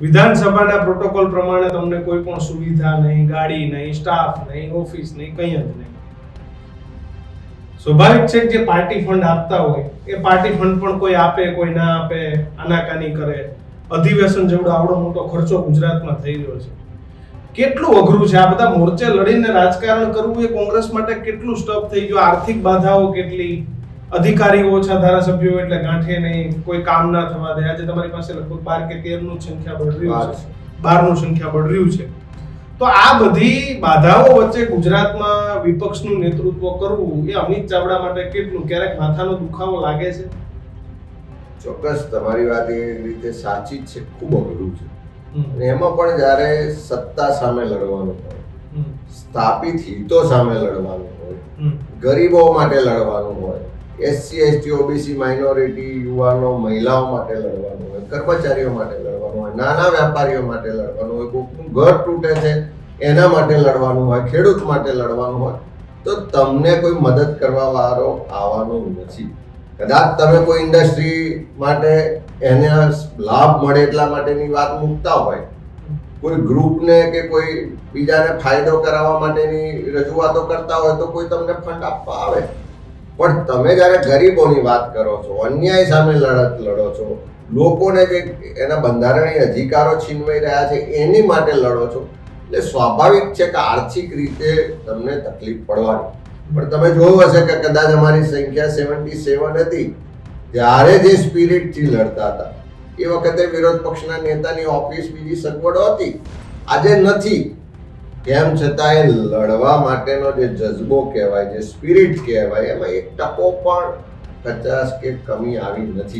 વિધાનસભાના પ્રોટોકોલ પ્રમાણે તમને કોઈ પણ સુવિધા નહીં, ગાડી નહીં, સ્ટાફ નહીં, ઓફિસ નહીં, કંઈ જ નહીં. સ્વાભાવિક છે જે પાર્ટી ફંડ આપતા હોય, એ પાર્ટી ફંડ પણ કોઈ આપે, કોઈ ના આપે, આનાકાની કરે. અધિવેશન જેવડો આવડો મોટો ખર્ચો ગુજરાતમાં થઈ રહ્યો છે. કેટલું અઘરું છે? આ બધા મોરચે લડીને રાજકારણ કરવું એ કોંગ્રેસ માટે કેટલું સ્ટફ થઈ ગયું? આર્થિક બાધાઓ કેટલી? અધિકારીઓ ઓછા ધારાસભ્યો એટલે ગાંઠે નહીં કોઈ કામ ના થવા દે. આજે તમારી પાસે લગભગ બાર કે તેરનું સંખ્યા બળ રહ્યું છે. બારનું સંખ્યા બળ રહ્યું છે. તો આ બધી બાધાઓ વચ્ચે ગુજરાતમાં વિપક્ષનું નેતૃત્વ કરવું એ અમિત ચાવડા માટે કેટલું ક્યારેક માથાનો દુખાવો લાગે છે? ચોક્કસ તમારી વાત એ રીતે સાચી જ છે ખૂબ અઘરું છે. અને એમાં પણ જ્યારે સત્તા સામે લડવાનું હોય સ્થાપિત હિતો સામે લડવાનું હોય ગરીબો માટે લડવાનું હોય એસસી એસટી ઓબીસી માઇનોરિટી યુવાનો, મહિલાઓ માટે લડવાનું હોય, કર્મચારીઓ માટે લડવાનું હોય, નાના વેપારીઓ માટે લડવાનું હોય કોઈકનું ઘર તૂટે છે, એના માટે લડવાનું હોય, ખેડૂત માટે લડવાનું હોય, તો તમને કોઈ મદદ કરવા વાળો આવવાનો નથી. કદાચ તમે કોઈ ઇન્ડસ્ટ્રી માટે એને લાભ મળે એટલા માટેની વાત મૂકતા હોય, કોઈ ગ્રુપને કે કોઈ બીજાને ફાયદો કરાવવા માટેની રજૂઆતો કરતા હોય, તો કોઈ તમને ફંડ આપવા આવે. પણ તમે જ્યારે ગરીબોની વાત કરો છો, અન્યાય સામે લડત લડો છો, લોકોને જે એના બંધારણીય અધિકારો છીનવાઈ રહ્યા છે, એની માટે લડો છો, એટલે સ્વાભાવિક છે કે આર્થિક રીતે તમને તકલીફ પડવાની. પણ તમે જોયું હશે કે કદાચ અમારી સંખ્યા સેવન્ટી સેવન હતી, ત્યારે જે સ્પિરિટથી લડતા હતા. એ વખતે વિરોધ પક્ષના નેતાની ઓફિસ બીજી સગવડો હતી. આજે નથી. તેમ છતાં એ લડવા માટેનો જે જજ્બો કહેવાય, જે સ્પિરિટ કહેવાય, એમાં એક ટકો પણ કચાશ કે કમી આવી નથી.